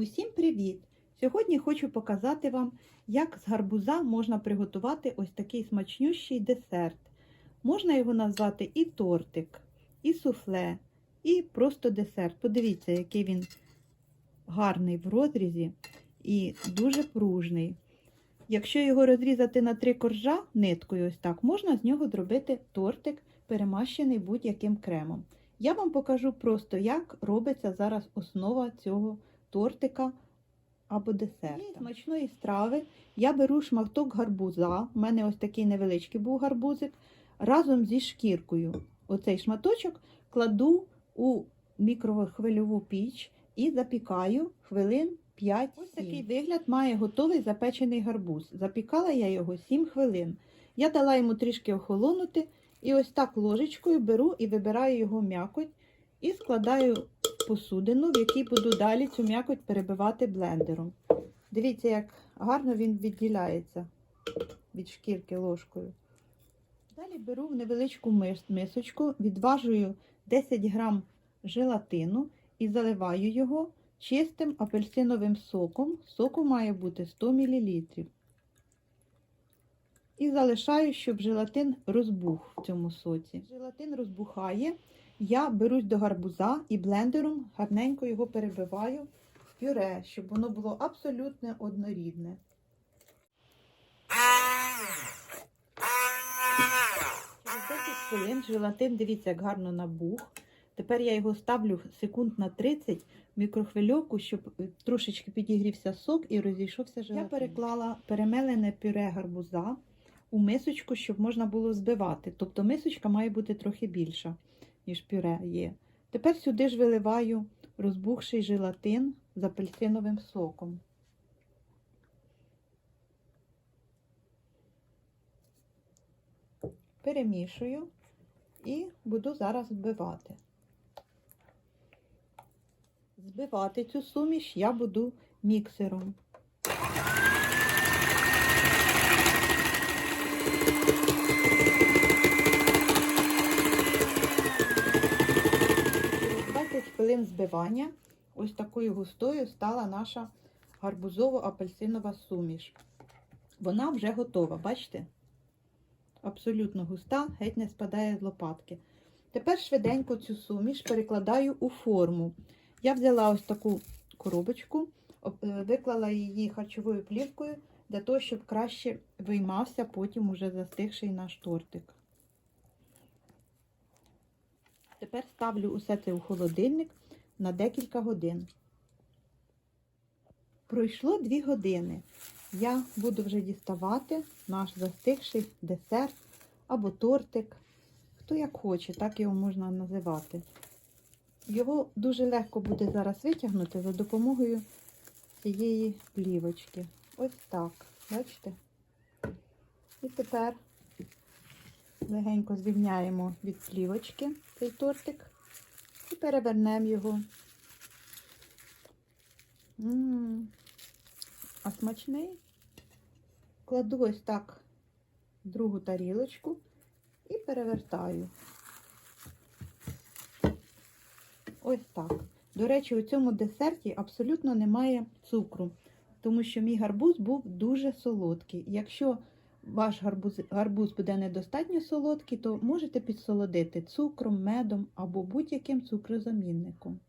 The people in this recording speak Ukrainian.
Усім привіт! Сьогодні хочу показати вам, як з гарбуза можна приготувати ось такий смачнющий десерт. Можна його назвати і тортик, і суфле, і просто десерт. Подивіться, який він гарний в розрізі і дуже пружний. Якщо його розрізати на три коржа ниткою, ось так, можна з нього зробити тортик, перемащений будь-яким кремом. Я вам покажу просто, як робиться зараз основа цього тортика або десерта. Для смачної страви я беру шматок гарбуза, у мене ось такий невеличкий був гарбузик, разом зі шкіркою. Оцей шматочок кладу у мікрохвильову піч і запікаю хвилин 5 Ось такий вигляд має готовий запечений гарбуз. Запікала я його 7 хвилин. Я дала йому трішки охолонути, і ось так ложечкою беру і вибираю його м'якоть і складаю посудину, в якій буду далі цю м'якоть перебивати блендером. Дивіться, як гарно він відділяється від шкірки ложкою. Далі беру в невеличку мисочку, відважую 10 грам желатину і заливаю його чистим апельсиновим соком. Соку має бути 100 мл. І залишаю, щоб желатин розбух в цьому соці. Желатин розбухає. Я берусь до гарбуза і блендером гарненько його перебиваю в пюре, щоб воно було абсолютно однорідне. Через 10 хвилин желатин, дивіться, як гарно набух. Тепер я його ставлю секунд на 30 в мікрохвильовку, щоб е, трошечки підігрівся сок і розійшовся желатин. Я переклала перемелене пюре гарбуза у мисочку, щоб можна було збивати. Тобто мисочка має бути трохи більша, ніж пюре є. Тепер сюди ж виливаю розбухший желатин з апельсиновим соком. Перемішую і буду зараз збивати. Збивати цю суміш я буду міксером. Через 20 хвилин збивання ось такою густою стала наша гарбузово-апельсинова суміш. Вона вже готова, бачите? Абсолютно густа, геть не спадає з лопатки. Тепер швиденько цю суміш перекладаю у форму. Я взяла ось таку коробочку, е, виклала її харчовою плівкою для того, щоб краще виймався потім уже застигший наш тортик. Тепер ставлю усе це у холодильник на декілька годин. Пройшло 2 години. Я буду вже діставати наш застигший десерт або тортик. Хто як хоче, так його можна називати. Його дуже легко буде зараз витягнути за допомогою цієї плівочки. Ось так. Бачите? І тепер легенько звільняємо від плівочки цей тортик перевернемо його. М, А смачний. Кладу ось так другу тарілочку і перевертаю. Ось так. До речі, у цьому десерті абсолютно немає цукру, тому що мій гарбуз був дуже солодкий. Якщо ваш гарбуз, гарбуз буде недостатньо солодкий, то можете підсолодити цукром, медом або будь-яким цукрозамінником.